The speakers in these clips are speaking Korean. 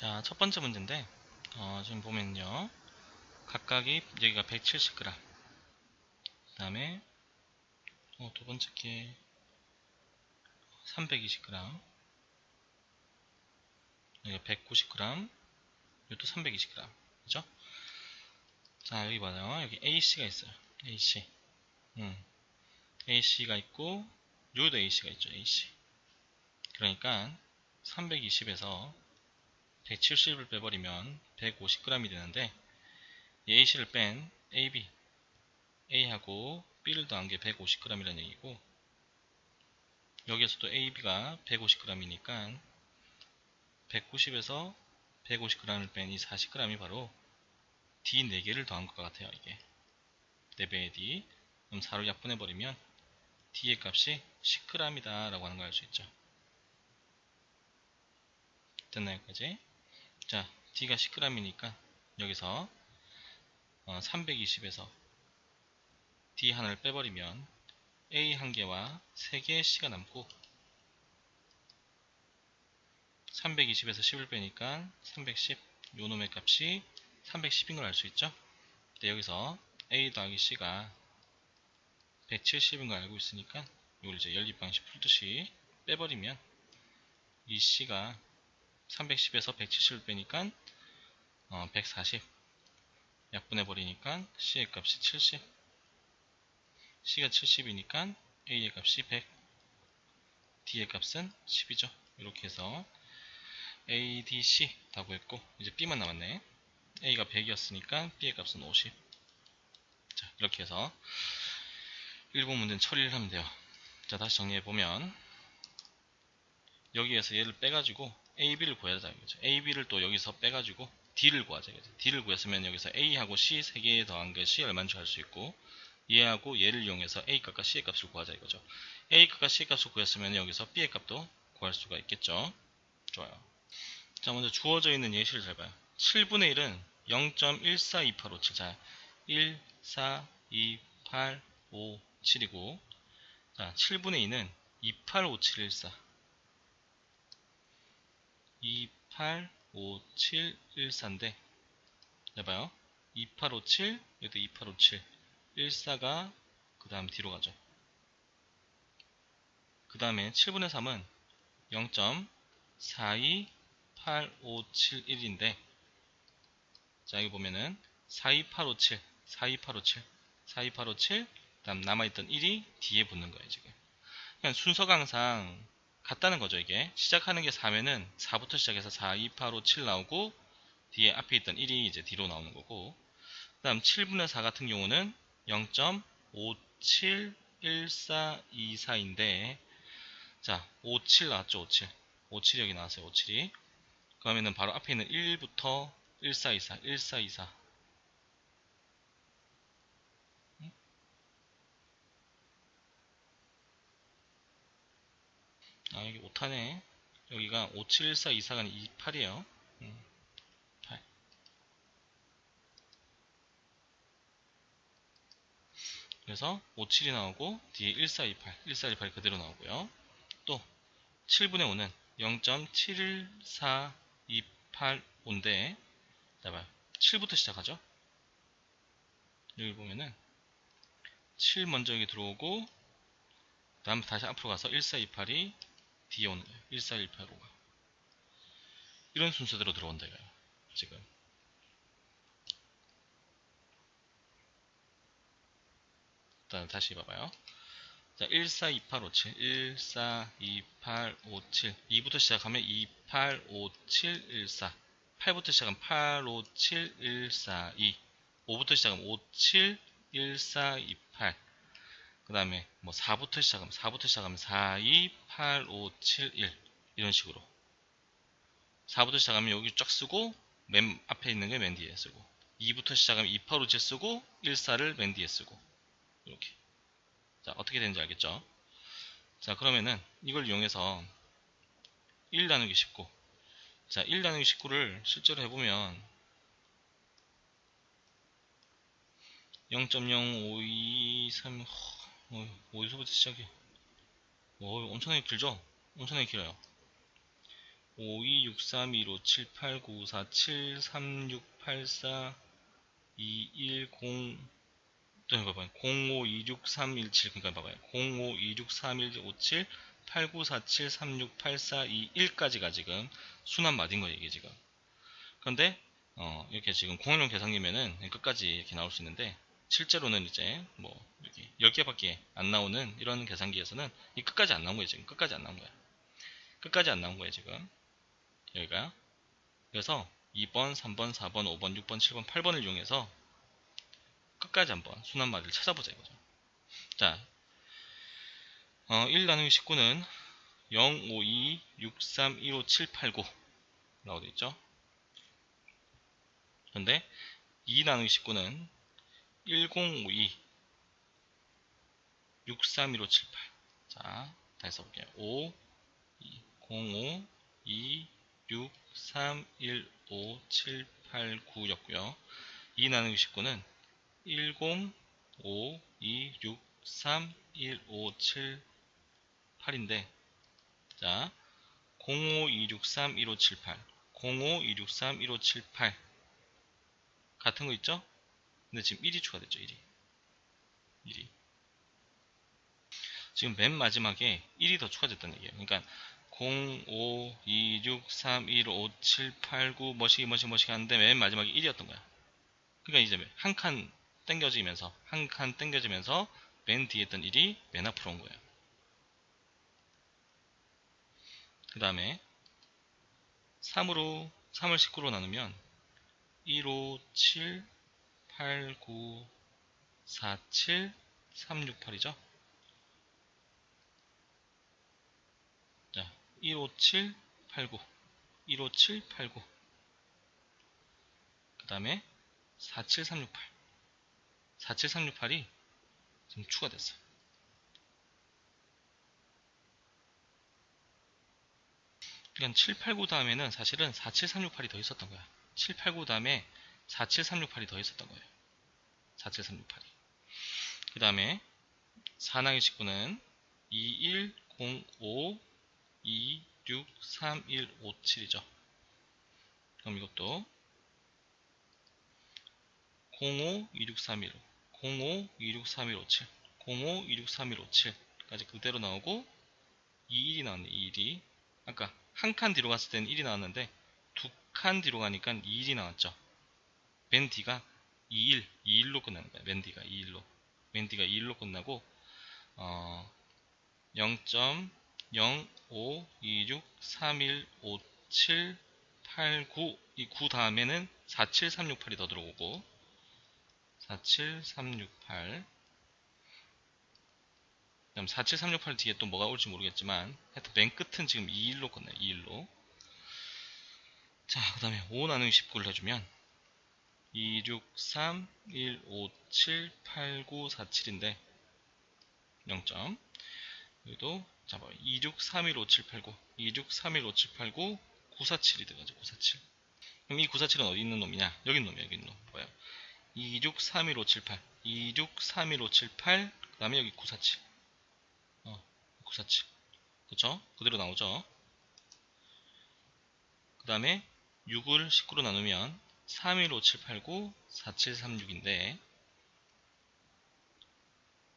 자, 첫 번째 문제인데, 어, 지금 보면요. 각각이 여기가 170g. 그 다음에, 어, 두 번째 게 320g. 여기가 190g. 이것도 320g. 그죠? 자, 여기 봐요. 여기 AC가 있어요. AC. 음. AC가 있고, 여기도 AC가 있죠. AC. 그러니까, 320에서 170을 빼버리면 150g이 되는데 이 AC를 뺀 AB A하고 B를 더한 게 150g이라는 얘기고 여기에서도 AB가 150g이니까 190에서 150g을 뺀 이 40g이 바로 D 4개를 더한 것 같아요 이게. 4배의 D. 그럼 4로 약분해버리면 D의 값이 10g이다 라고 하는 걸 알 수 있죠. 됐나요 여기까지 자, D가 10g이니까 여기서 어, 320에서 D 하나를 빼버리면 A 한 개와 3개의 C가 남고 320에서 10을 빼니까 310 요놈의 값이 310인 걸 알 수 있죠? 근데 여기서 A 더하기 C가 170인 걸 알고 있으니까 이걸 이제 연립 방식 풀듯이 빼버리면 이 C가 310에서 170을 빼니까 어, 140 약분해 버리니까 C의 값이 70 C가 70이니까 A의 값이 100 D의 값은 10이죠. 이렇게 해서 A, D, C 다 구했고 이제 B만 남았네. A가 100이었으니까 B의 값은 50 자, 이렇게 해서 1번 문제는 처리를 하면 돼요. 자 다시 정리해보면 여기에서 얘를 빼가지고 A, B를 구해야 되는 거죠. A, B를 또 여기서 빼가지고 D를 구하자. 이거죠. D를 구했으면 여기서 A하고 C 3개 더한 것이 얼마인지 알 수 있고 얘하고 얘를 이용해서 A 값과 C의 값을 구하자 이거죠. A 값과 C 값을 구했으면 여기서 B의 값도 구할 수가 있겠죠. 좋아요. 자 먼저 주어져 있는 예시를 잘 봐요. 7분의 1은 0.142857 자, 1, 4, 2, 8, 5, 7이고 자 7분의 2는 285714 285714인데 해봐요. 2857 여기도 2857 14가 그 다음 뒤로 가죠. 그 다음에 7분의 3은 0.428571인데 자 여기 보면은 42857 42857 42857 그 다음 남아있던 1이 뒤에 붙는 거예요 지금. 그냥 순서가 항상 같다는 거죠 이게. 시작하는 게 4면은 4부터 시작해서 4, 2, 8, 5, 7 나오고 뒤에 앞에 있던 1이 이제 뒤로 나오는 거고. 그 다음 7분의 4 같은 경우는 0.571424인데 자 57 나왔죠 57 57 여기 나왔어요 57이. 그러면은 바로 앞에 있는 1부터 1424 1424 아 여기 5타네. 여기가 571424가 28이에요. 음, 8 그래서 57이 나오고 뒤에 1428 1428 그대로 나오고요. 또 7분의 5는 0.71428인데 봐요 7부터 시작하죠? 여기 보면은 7 먼저 여기 들어오고 그 다음 다시 앞으로 가서 1428이 뒤에 오는 거예요. 14185가. 이런 순서대로 들어온다 이거예요. 지금. 일단 다시 봐봐요. 자, 142857, 142857, 2부터 시작하면 285714, 8부터 시작하면 857142, 5부터 시작하면 571428, 그 다음에 뭐 4부터 시작하면 4부터 시작하면 4, 2, 8, 5, 7, 1 이런 식으로. 4부터 시작하면 여기 쫙 쓰고 맨 앞에 있는 게 맨 뒤에 쓰고 2부터 시작하면 2, 8, 5, 7 쓰고 1, 4를 맨 뒤에 쓰고 이렇게. 자 어떻게 되는지 알겠죠? 자 그러면은 이걸 이용해서 1 나누기 19 자, 1 나누기 19를 실제로 해보면 0.0523 어, 어디서부터 시작해? 어, 엄청나게 길죠? 엄청나게 길어요. 526315789473684210 또 봐봐요. 05263117 그러니까 봐봐요. 05263157 8947368421까지가 지금 순환 마디인 거예요, 이게 지금. 그런데 어, 이렇게 지금 공원용 계산기면은 끝까지 이렇게 나올 수 있는데 실제로는 이제 뭐 이렇게 10개밖에 안 나오는 이런 계산기에서는 이 끝까지 안 나온 거예요, 지금. 끝까지 안 나온 거야. 끝까지 안 나온 거예요, 지금. 여기가. 그래서 2번, 3번, 4번, 5번, 6번, 7번, 8번을 이용해서 끝까지 한번 순환마디를 찾아보자 이거죠. 자, 어, 1 나누기 19는 0, 5, 2, 6, 3, 1, 5, 7, 8, 9 라고 되어 있죠. 그런데 2 나누기 19는 1, 0, 5, 2, 6, 3, 1, 5, 7, 8 자, 다시 써볼게요. 5, 2, 0, 5, 2, 6, 3, 1, 5, 7, 8, 9였고요. 2 나누기 19는 10, 5, 2, 6, 3, 1, 5, 7, 8인데 자 05263157 05263158 같은 거 있죠? 근데 지금 1이 추가됐죠 1이. 1이. 지금 맨 마지막에 1이 더 추가됐다는 얘기예요. 그러니까 0526315789 머시기 머시기 머시기 하는데 맨 마지막에 1이었던 거야. 그러니까 이제 한 칸 땡겨지면서 한 칸 땡겨지면서 맨 뒤에 있던 1이 맨 앞으로 온 거예요. 그 다음에 3으로 3을 19로 나누면 1, 5, 7, 8, 9, 4, 7, 3, 6, 8이죠. 자, 1, 5, 7, 8, 9 1, 5, 7, 8, 9 그 다음에 4, 7, 3, 6, 8 47368이 지금 추가됐어요. 그러니까 789 다음에는 사실은 47368이 더 있었던 거야. 789 다음에 47368이 더 있었던 거예요. 47368이. 그 다음에 4나기 19는 2105 263157이죠. 그럼 이것도 052631 05263157 05263157까지 그대로 나오고 21이 나왔네 21이 아까 한 칸 뒤로 갔을 때는 1이 나왔는데 두 칸 뒤로 가니까 21이 나왔죠 맨 뒤가 21, 21로 끝나는 거야. 맨 뒤가 21로. 맨 뒤가 21로 끝나고 어, 0.0526315789 이 9 다음에는 47368이 더 들어오고 47368 그다음 47368 뒤에 또 뭐가 올지 모르겠지만 하여튼 맨 끝은 지금 21로 끝나요 21로. 자 그 다음에 5 나누기 19를 해주면 2, 6, 3, 1, 5, 7, 8, 9, 4, 7인데 0점. 여기도 잡아 2, 6, 3, 1, 5, 7, 8, 9 2, 6, 3, 1, 5, 7, 8, 9 9, 4, 7이 돼가지고 9, 4, 7 그럼 이 9, 4, 7은 어디 있는 놈이냐? 여기 놈이야 여기 놈. 뭐야 263158 263158그 다음에 여기 947 어, 947 그쵸? 그대로 나오죠? 그 다음에 6을 19로 나누면 315789 4736인데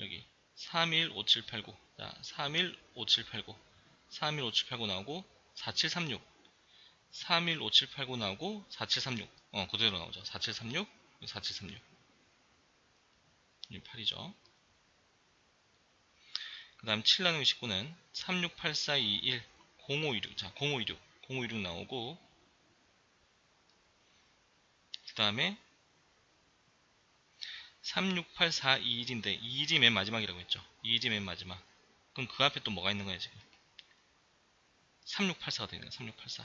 여기 315789 자, 315789 315789 나오고 4736 315789 나오고 4736 어, 그대로 나오죠. 4736 4736 8이죠. 그 다음 7 나누기 19는 368421 0526 자, 0526 0526 나오고 그 다음에 368421인데 21이 맨 마지막이라고 했죠. 21이 맨 마지막. 그럼 그 앞에 또 뭐가 있는 거예요 지금? 3684가 되네요 3684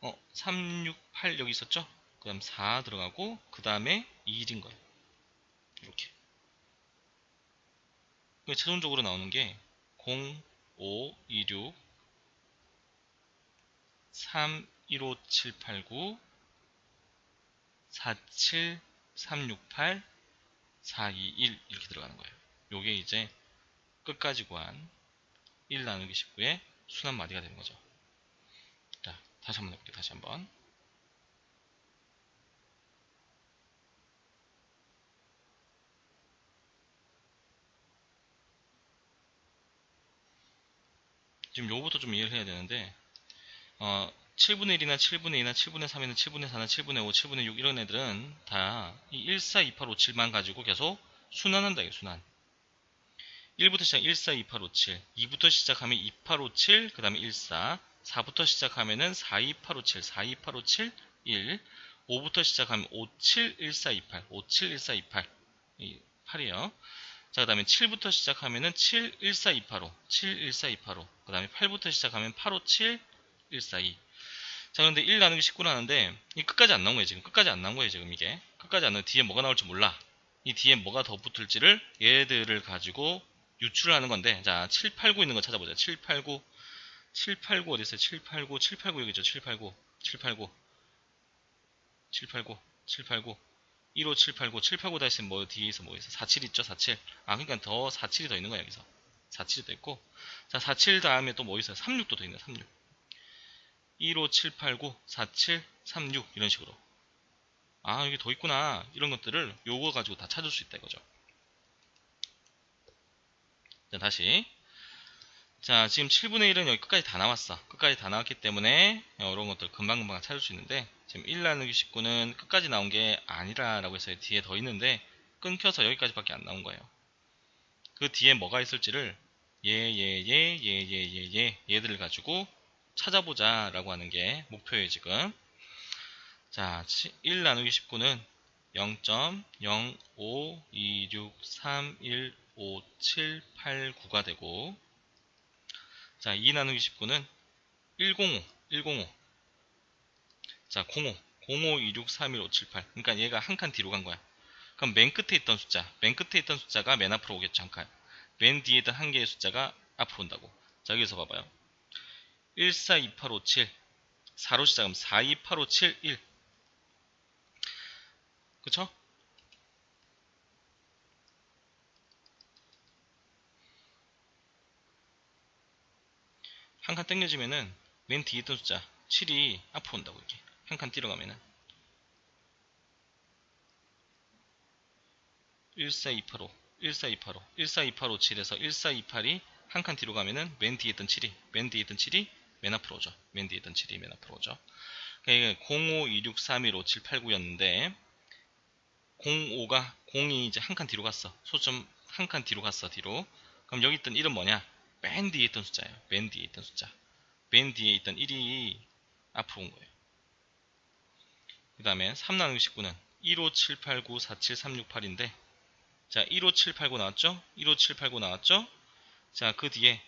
어, 368 여기 있었죠? 그 다음 4 들어가고 그 다음에 2일인 거예요. 이렇게. 최종적으로 나오는 게 0, 5, 2, 6, 3, 1, 5, 7, 8, 9, 4, 7, 3, 6, 8, 4, 2, 1 이렇게 들어가는 거예요. 요게 이제 끝까지 구한 1 나누기 19의 순환 마디가 되는 거죠. 다시 한번 해볼게요. 다시 한번. 지금 요거부터 좀 이해를 해야 되는데 어, 7분의 1이나 7분의 2나 7분의 3이나 7분의 4나 7분의 5, 7분의 6 이런 애들은 다 이 1, 4, 2, 8, 5, 7만 가지고 계속 순환한다 이게 순환. 1부터 시작 1, 4, 2, 8, 5, 7 2부터 시작하면 2, 8, 5, 7 그 다음에 1, 4 4부터 시작하면은 4, 2, 8, 5, 7 4, 2, 8, 5, 7 1 5부터 시작하면 5, 7, 1, 4, 2, 8 5, 7, 1, 4, 2, 8이 8이에요. 자, 그 다음에 7부터 시작하면은 7, 1, 4, 2, 8, 5. 7, 1, 4, 2, 8, 5. 그 다음에 8부터 시작하면 8, 5, 7, 1, 4, 2. 자, 그런데 1 나누기 19 나는데, 이 끝까지 안 나온 거예요, 지금. 끝까지 안 나온 거예요, 지금 이게. 끝까지 안 나온 뒤에 뭐가 나올지 몰라. 이 뒤에 뭐가 더 붙을지를 얘들을 가지고 유출을 하는 건데, 자, 7, 8, 9 있는 거 찾아보자. 7, 8, 9. 7, 8, 9 어디 있어요? 7, 8, 9. 7, 8, 9 여기 있죠? 7, 8, 9. 7, 8, 9. 7, 8, 9. 7, 8, 9. 15, 7, 8, 9, 7, 8, 9다 있으면 뭐 뒤에 있어 뭐 있어? 4, 7 있죠? 4, 7. 아, 그러니까 더 4, 7이 더 있는 거야, 여기서. 4, 7이 더 있고. 자, 4, 7 다음에 또 뭐 있어요? 3, 6도 더 있네, 3, 6. 15, 7, 8, 9, 4, 7, 3, 6 이런 식으로. 아, 여기 더 있구나. 이런 것들을 요거 가지고 다 찾을 수 있다 이거죠. 자, 다시. 자, 지금 7분의 1은 여기 끝까지 다 나왔어. 끝까지 다 나왔기 때문에 이런 것들 금방금방 찾을 수 있는데 지금 1 나누기 19는 끝까지 나온 게 아니라 라고 해서 뒤에 더 있는데 끊겨서 여기까지밖에 안 나온 거예요. 그 뒤에 뭐가 있을지를 얘, 얘, 얘, 얘, 얘, 얘, 얘 얘들을 가지고 찾아보자 라고 하는 게 목표예요 지금. 자, 1 나누기 19는 0.0526315789가 되고 자, 2 나누기 19는 105, 105. 자, 05, 05263158. 그러니까 얘가 한 칸 뒤로 간 거야. 그럼 맨 끝에 있던 숫자, 맨 끝에 있던 숫자가 맨 앞으로 오겠죠, 한 칸. 맨 뒤에 있던 한 개의 숫자가 앞으로 온다고. 자, 여기서 봐봐요. 142857. 4로 시작하면 428571. 그쵸? 한 칸 땡겨지면은 맨 뒤에 있던 숫자 7이 앞으로 온다고 이렇게 한 칸 뒤로 가면은 14285 14285 14285 7에서 1428이 한칸 뒤로 가면은 맨 뒤에 있던 7이 맨 뒤에 있던 7이 맨 앞으로 오죠 맨 뒤에 있던 7이 맨 앞으로 오죠 그러니까 0526315789였는데 05가 0이 이제 한 칸 뒤로 갔어 소점 한 칸 뒤로 갔어 뒤로 그럼 여기 있던 1은 뭐냐 맨 뒤에 있던 숫자예요. 맨 뒤에 있던 숫자. 맨 뒤에 있던 1이 앞으로 온 거예요. 그 다음에 3 나누기 19는 157894738인데 자 15789 나왔죠? 15789 나왔죠? 자 그 뒤에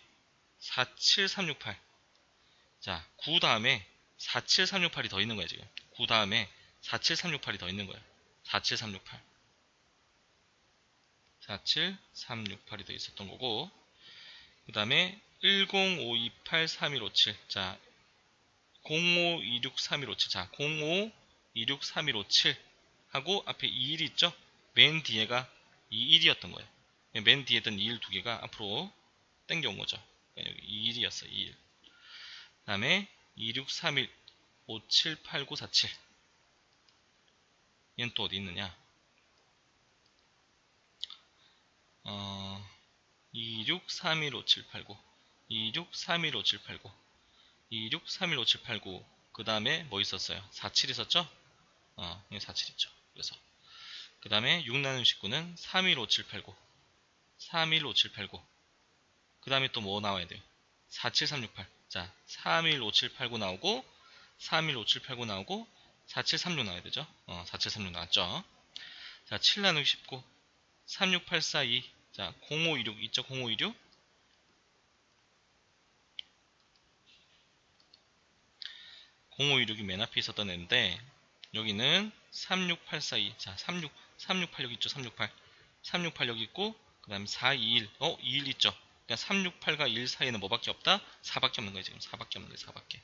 47368 자 9 다음에 47368이 더 있는 거예요 지금 9 다음에 47368이 더 있는 거예요 47368 47368이 더 있었던 거고 그 다음에 1052831157 자, 05263157 자, 05263157 하고 앞에 21이 있죠? 맨 뒤에가 21이었던 거예요. 맨 뒤에 있던 21두 개가 앞으로 땡겨온 거죠. 여기 21이었어, 21. 그 다음에 2631 578947 얘는 또 어디 있느냐? 어, 26315789 26315789 26315789 그 다음에 뭐 있었어요? 47 있었죠? 어, 여기 47 있죠. 그래서 그 다음에 6 나눔 19는 315789 315789 그 다음에 또 뭐 나와야 돼요? 47368 자, 315789 나오고 315789 나오고 4736 나와야 되죠? 어, 4736 나왔죠? 자, 7 나누기 19 36842 자, 0526 있죠? 0526 0526이 맨 앞에 있었던 애인데 여기는 36842 자, 36 3686 있죠? 368 368 있고 그 다음에 421 어? 21 있죠? 그러니까 368과 1 사이에는 뭐밖에 없다? 4밖에 없는 거예요 지금 4밖에 없는 거예요 4밖에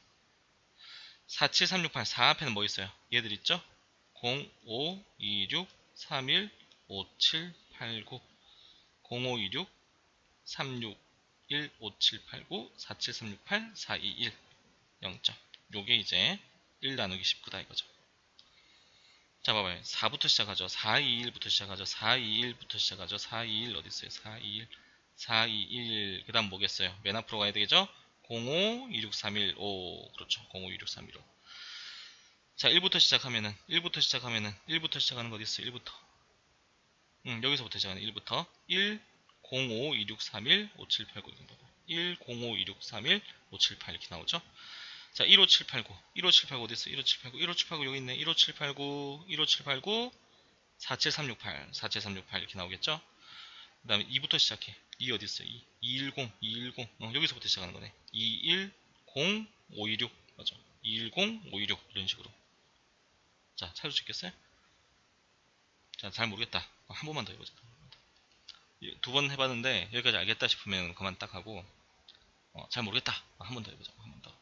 47368 4 앞에는 뭐 있어요? 얘들 있죠? 05, 26, 31, 57, 89 0526 361 5789 47368 421 0점 요게 이제 1 나누기 19다 이거죠. 자 봐봐요. 4부터 시작하죠. 4, 2, 1부터 시작하죠. 4, 2, 1부터 시작하죠. 4, 2, 1 어디 있어요? 4, 2, 1, 4, 2, 1. 그 다음 뭐겠어요? 맨 앞으로 가야 되겠죠? 05, 2631, 5. 그렇죠. 05, 2631, 5. 자, 1부터 시작하면은, 1부터 시작하면은, 1부터 시작하는 거 있어요? 1부터. 음, 여기서부터 시작하는 1부터. 1, 05, 2631, 5789. 1, 05, 2631, 578 이렇게 나오죠? 자, 15789. 15789 어디 있어? 15789. 15789 여기 있네. 15789, 15789, 47368, 47368 이렇게 나오겠죠? 그 다음에 2부터 시작해. 2 어디 있어? 2, 210, 210. 어, 여기서부터 시작하는 거네. 210, 526. 맞아. 210, 526. 이런 식으로. 자, 찾을 수 있겠어요? 자, 잘 모르겠다. 어, 한 번만 더 해보자. 두 번 해봤는데 여기까지 알겠다 싶으면 그만 딱 하고 어, 잘 모르겠다. 어, 한번 더 해보자. 한 번 더.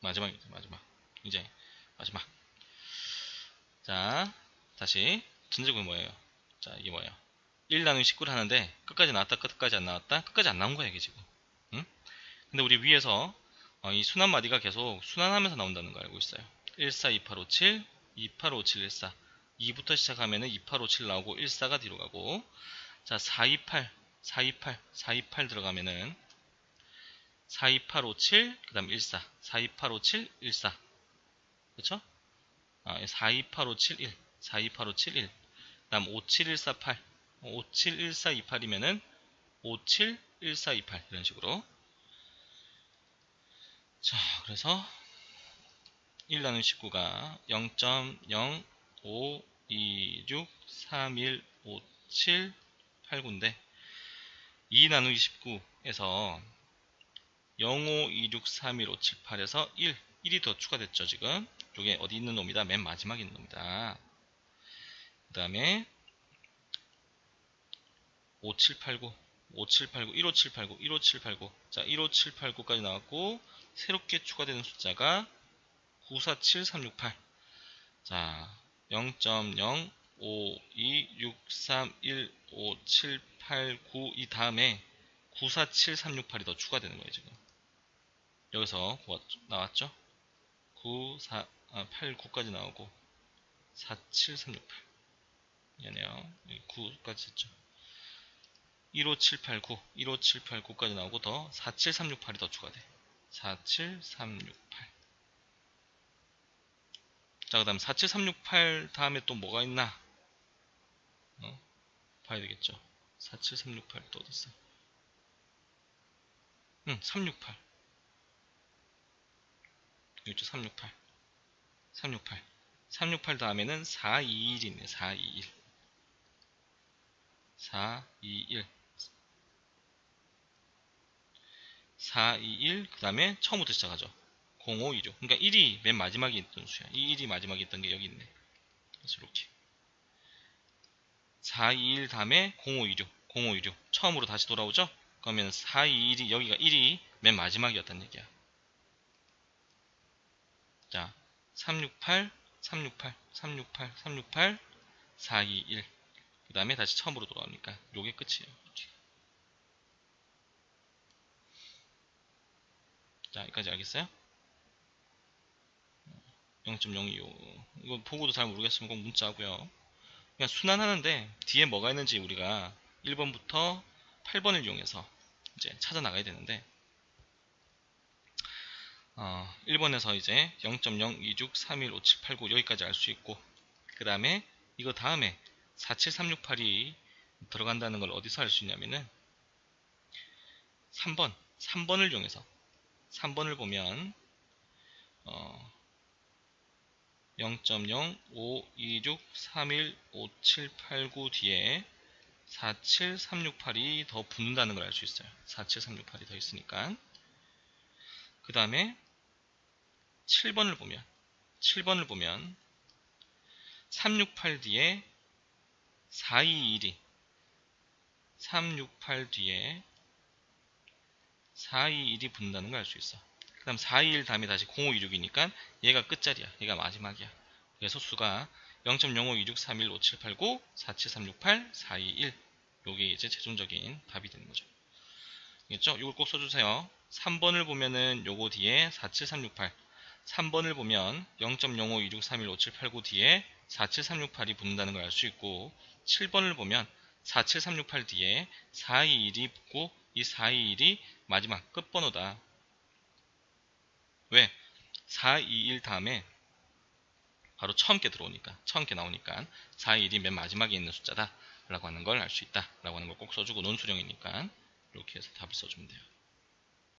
마지막이죠. 마지막. 이제 마지막. 자, 다시 전제구이 뭐예요? 자, 이게 뭐예요? 1 나누기 19를 하는데 끝까지 나왔다 끝까지 안 나왔다 끝까지 안 나온 거야 이게 지금 응? 근데 우리 위에서 어, 이 순환 마디가 계속 순환하면서 나온다는 거 알고 있어요 142857 285714 2부터 시작하면 은 2857 나오고 14가 뒤로 가고 자 428 428 428 들어가면은 42857 그 다음 14 42857 14 그쵸? 아, 42857 1 42857 1 그 다음 57148 571428이면은 571428 이런 식으로. 자 그래서 1 나누기 19가 0.0526315789인데 2 나누기 19에서 0526315758에서 1 1이 더 추가됐죠 지금. 이게 어디 있는 놈이다? 맨 마지막에 있는 놈이다. 그 다음에 5789 5789 15789 15789 자 15789까지 나왔고 새롭게 추가되는 숫자가 947368 자 0.0526315789 이 다음에 947368이 더 추가되는 거예요 지금. 여기서 나왔죠? 94 아, 89까지 나오고 47368 미안해요 9까지 했죠 15789, 15789까지 나오고 더 47368이 더 추가돼. 47368. 자, 그 다음 47368 다음에 또 뭐가 있나? 어? 봐야 되겠죠. 47368 또 어딨어? 응, 368. 여기 있죠, 368. 368. 368 다음에는 421이네, 421. 421. 4, 2, 1, 그 다음에 처음부터 시작하죠. 0, 5, 2죠. 그러니까 1이 맨 마지막에 있던 수야. 이 1이 마지막에 있던 게 여기 있네. 이렇게. 4, 2, 1 다음에 0, 5, 2, 6. 0, 5, 2, 6. 처음으로 다시 돌아오죠? 그러면 4, 2, 1이, 여기가 1이 맨 마지막이었단 얘기야. 자, 368, 368, 368, 368, 4, 2, 1. 그 다음에 다시 처음으로 돌아오니까 요게 끝이에요. 자, 여기까지 알겠어요? 0.025 이거 보고도 잘 모르겠으면 꼭 문자하고요 그냥 순환하는데 뒤에 뭐가 있는지 우리가 1번부터 8번을 이용해서 이제 찾아 나가야 되는데 어, 1번에서 이제 0.026315789 여기까지 알 수 있고 그 다음에 이거 다음에 47368이 들어간다는 걸 어디서 알 수 있냐면은 3번 3번을 이용해서 3번을 보면 어, 0.0526315789 뒤에 47368이 더 붙는다는 걸 알 수 있어요. 47368이 더 있으니까. 그 다음에 7번을 보면 7번을 보면 368 뒤에 421이 368 뒤에 421이 붙는다는 걸 알 수 있어. 그 다음 421 다음에 다시 0526이니까 얘가 끝자리야. 얘가 마지막이야. 그래서 수가 0.0526315789 47368 421 요게 이제 최종적인 답이 되는 거죠. 알겠죠? 이걸 꼭 써주세요. 3번을 보면은 요거 뒤에 47368 3번을 보면 0.0526315789 뒤에 47368이 붙는다는 걸 알 수 있고 7번을 보면 47368 뒤에 421이 붙고 이 421이 마지막 끝번호다. 왜? 421 다음에 바로 처음 게 들어오니까 처음 게 나오니까 421이 맨 마지막에 있는 숫자다 라고 하는 걸 알 수 있다 라고 하는 걸 꼭 써주고 논수령이니까 이렇게 해서 답을 써주면 돼요.